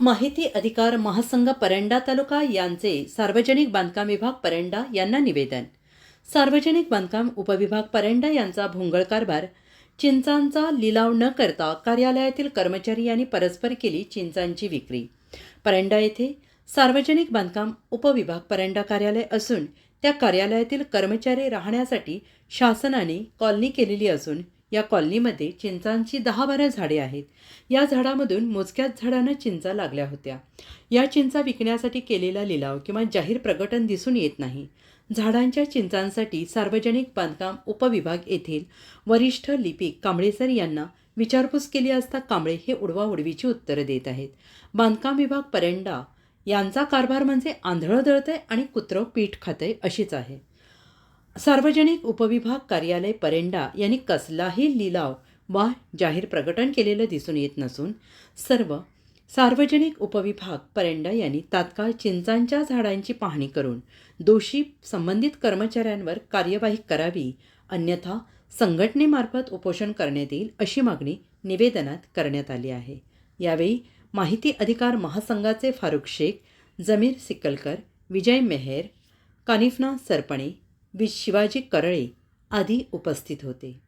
माहिती अधिकार महासंघ परंडा तालुका यांचे सार्वजनिक बांधकाम विभाग परंडा यांना निवेदन. सार्वजनिक बांधकाम उपविभाग परंडा यांचा भोंगळ कारभार चिंचांचा लिलाव न करता कार्यालयातील कर्मचारी यांनी परस्पर केली चिंचांची विक्री. परंडा येथे सार्वजनिक बांधकाम उपविभाग परंडा कार्यालय असून त्या कार्यालयातील कर्मचारी राहण्यासाठी शासनाने कॉलनी केलेली असून या कॉलनीमध्ये चिंचांची दहा बारा झाडे आहेत. या झाडामधून मोजक्याच झाडांना चिंचा लागल्या होत्या. या चिंचा विकण्यासाठी केलेला लिलाव किंवा जाहीर प्रकटन दिसून येत नाही. झाडांच्या चिंचांसाठी सार्वजनिक बांधकाम उपविभाग येथील वरिष्ठ लिपिक कांबळे सर यांना विचारपूस केली असता कांबळे हे उडवाउडवीची उत्तरं देत आहेत. बांधकाम विभाग परंडा यांचा कारभार म्हणजे आंधळं दळतंय आणि कुत्रं पीठ खातंय अशीच आहे. सार्वजनिक उपविभाग कार्यालय परेंडा यांनी कसलाही लिलाव वा जाहीर प्रकटन केलेलं दिसून येत नसून सर्व सार्वजनिक उपविभाग परेंडा यांनी तात्काळ चिंचांच्या झाडांची पाहणी करून दोषी संबंधित कर्मचाऱ्यांवर कार्यवाही करावी अन्यथा संघटनेमार्फत उपोषण करण्यात येईल अशी मागणी निवेदनात करण्यात आली आहे. यावेळी माहिती अधिकार महासंघाचे फारुख शेख जमीर सिकलकर विजय मेहेर कानिफना सरपणे वि शिवाजी करळे आदी उपस्थित होते.